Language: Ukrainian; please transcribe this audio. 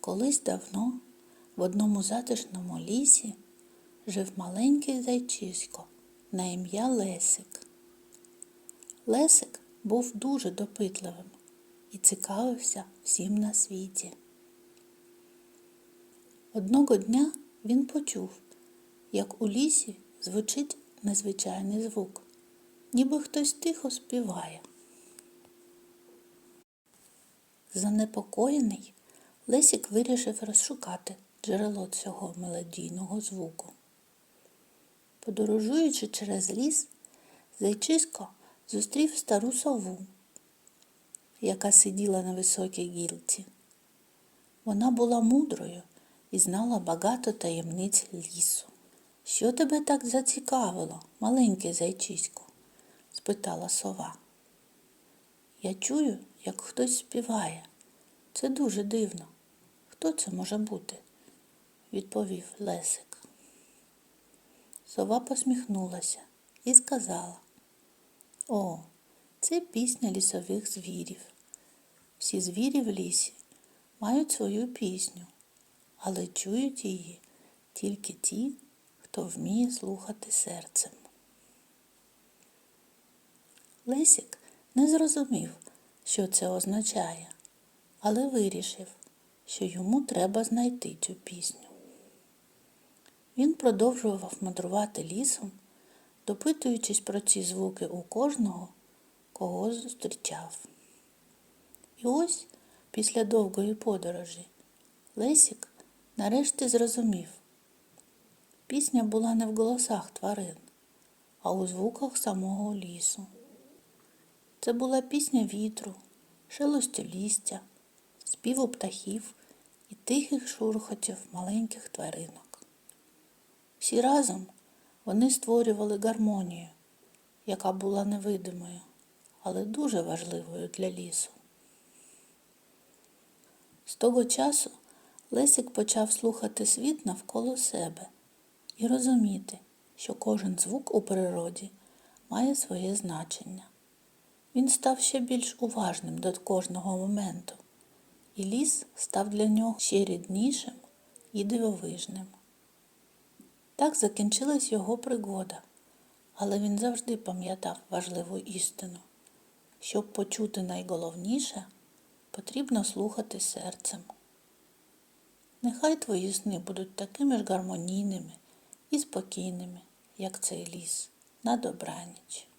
Колись давно в одному затишному лісі жив маленький зайчисько на ім'я Лесик. Лесик був дуже допитливим і цікавився всім на світі. Одного дня він почув, як у лісі звучить незвичайний звук, ніби хтось тихо співає. Занепокоєний, Лесік вирішив розшукати джерело цього мелодійного звуку. Подорожуючи через ліс, зайчисько зустрів стару сову, яка сиділа на високій гілці. Вона була мудрою і знала багато таємниць лісу. Що тебе так зацікавило, маленьке зайчисько? спитала сова. Я чую, як хтось співає. Це дуже дивно. Хто це може бути? відповів Лесик. Сова посміхнулася і сказала О, це пісня лісових звірів. Всі звірі в лісі мають свою пісню, але чують її тільки ті, хто вміє слухати серцем. Лесик не зрозумів, що це означає, але вирішив, що йому треба знайти цю пісню. Він продовжував мандрувати лісом, допитуючись про ці звуки у кожного, кого зустрічав. І ось, після довгої подорожі, Лесік нарешті зрозумів. Пісня була не в голосах тварин, а у звуках самого лісу. Це була пісня вітру, шелестю лістя, співу птахів тихих шурхотів маленьких тваринок. Всі разом вони створювали гармонію, яка була невидимою, але дуже важливою для лісу. З того часу Лесик почав слухати світ навколо себе і розуміти, що кожен звук у природі має своє значення. Він став ще більш уважним до кожного моменту, і ліс став для нього ще ріднішим і дивовижним. Так закінчилась його пригода, але він завжди пам'ятав важливу істину. Щоб почути найголовніше, потрібно слухати серцем. Нехай твої сни будуть такими ж гармонійними і спокійними, як цей ліс, на добраніч.